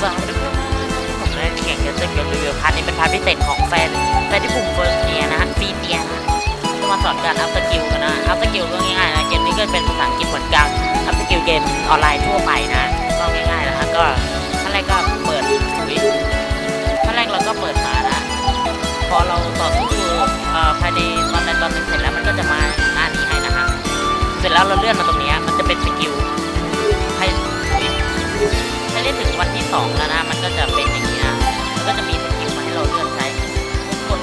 สวัสดีครับผมได้เก่งจะเกี่ยวรีวิวพาร์ทนี้เป็นพาร์ทพิเศษของแฟนแฟนที่ปุ่มเฟิร์สเนียนะฮะฟีเนียนะจะมาสอนการอัพสกิลกันนะอัพสกิลก็ง่ายๆนะเกมนี้ก็เป็นภาษาอังกฤษเหมือนกันอัพสกิลเกมออนไลน์ทั่วไปนะก็ง่ายๆนะฮะก็ขั้นแรกก็เปิดอุ๊ยขั้นแรกเราก็เปิดมานะพอเราต่อสู้เอ่อภายในตอนใดตอนหนึ่งเสร็จแล้วมันก็จะมาหน้านี้ให้นะฮะเสร็จแล้วเราเลื่อนมาตรงนี้มันจะเป็นสกิล ก็จะเป็นอย่างนี้นะมันก็จะมีสกิลมาให้เราเลือกใช้ทุกคน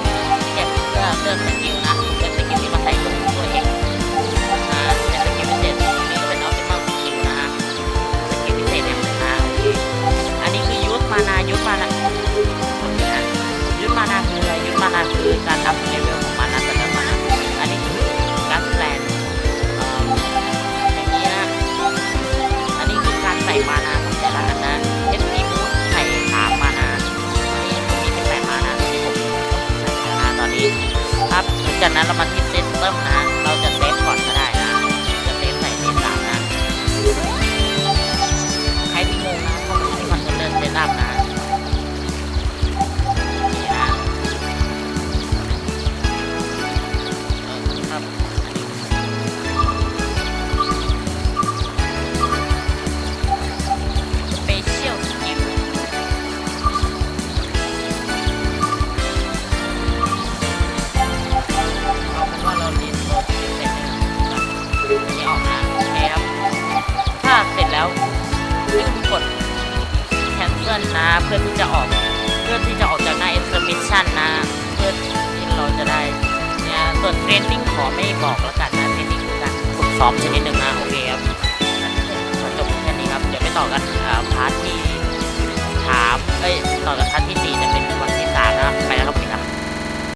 เก็บเลือกเลือกสกิลนะเลือกสกิลที่มาใส่ลงตัวเองนะแต่สกิลพิเศษนี่ก็เป็นออฟติมัลสกิลนะฮะสกิลพิเศษเนี่ยนะโอเคอันนี้คือยุทธมานายุทธมานาโอเคนะยุทธมานาคืออะไรยุทธมานาคือการอัพเจากนั้นเรามาที่เซตเติมนะ นนี้ออกนะโอเคครับ ถ้าเสร็จแล้วให้คุณกด cancel นะเพื่อที่จะออกเพื่อที่จะออกจากหน้า exhibition นะ เพื่อที่เราจะได้เนี่ยส่วนเทรนนิ่งขอไม่บอกแล้วกันนะเทรนนิ่งคือการฝึกซ้อมชนิดหนึ่งนะโอเคครับขอจบแค่นี้ครับ เดี๋ยวไปต่อกันอ่าพาร์ทที่สามเอ๊ะ